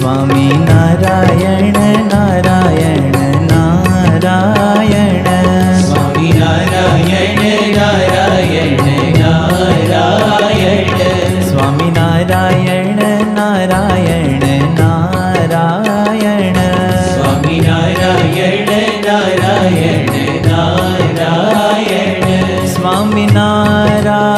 சுவாமி Narayana Narayana Narayana சுவாமி Narayana Narayana Narayana சுவாமி Narayana Narayana Narayana சுவாமி Narayana Narayana Narayana சுவாமி Narayana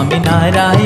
स्वामी Narayan